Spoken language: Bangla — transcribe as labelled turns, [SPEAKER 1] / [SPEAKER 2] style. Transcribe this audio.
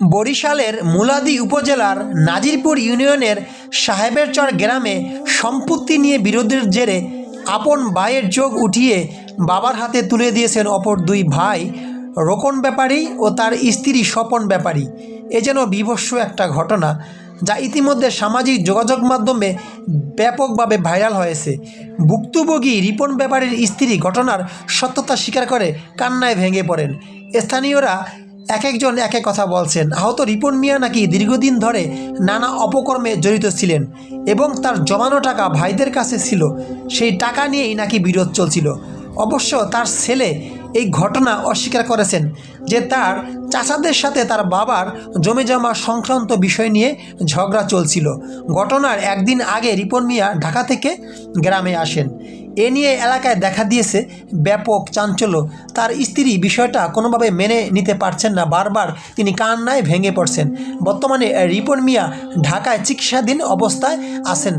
[SPEAKER 1] বরিশালের মুলাদি উপজেলার নাজিরপুর ইউনিয়নের সাহেবেরচর গ্রামে সম্পত্তি নিয়ে বিরোধের জেরে আপন ভাইয়ের চোখ উঠিয়ে বাবার হাতে তুলে দিয়েছেন অপর দুই ভাই, রোকন ব্যাপারী ও তার স্ত্রী স্বপন ব্যাপারী। এ যেন বিভৎস একটা ঘটনা, যা ইতিমধ্যে সামাজিক যোগাযোগ মাধ্যমে ব্যাপকভাবে ভাইরাল হয়েছে। ভুক্তভোগী রিপন ব্যাপারীর স্ত্রী ঘটনার সত্যতা স্বীকার করে কান্নায় ভেঙে পড়েন। স্থানীয়রা এক একজন এক এক কথা বলছেন। আহত রিপন মিয়া নাকি দীর্ঘদিন ধরে নানা অপকর্মে জড়িত ছিলেন এবং তার জমানো টাকা ভাইদের কাছে ছিল। সেই টাকা নিয়েই নাকি বিরোধ চলছিল। অবশ্য তার ছেলে এই ঘটনা অস্বীকার করেছেন যে তার চাচাদের সাথে তার বাবার জমে জমা সংক্রান্ত বিষয় নিয়ে ঝগড়া চলছিল। ঘটনার একদিন আগে রিপন মিয়া ঢাকা থেকে গ্রামে আসেন। এ নিয়ে এলাকায় দেখা দিয়েছে ব্যাপক চাঞ্চল্য। তার স্ত্রী বিষয়টা কোনোভাবে মেনে নিতে পারছেন না। বারবার তিনি কান্নায় ভেঙে পড়ছেন। বর্তমানে রিপন মিয়া ঢাকায় চিকিৎসাধীন অবস্থায় আছেন।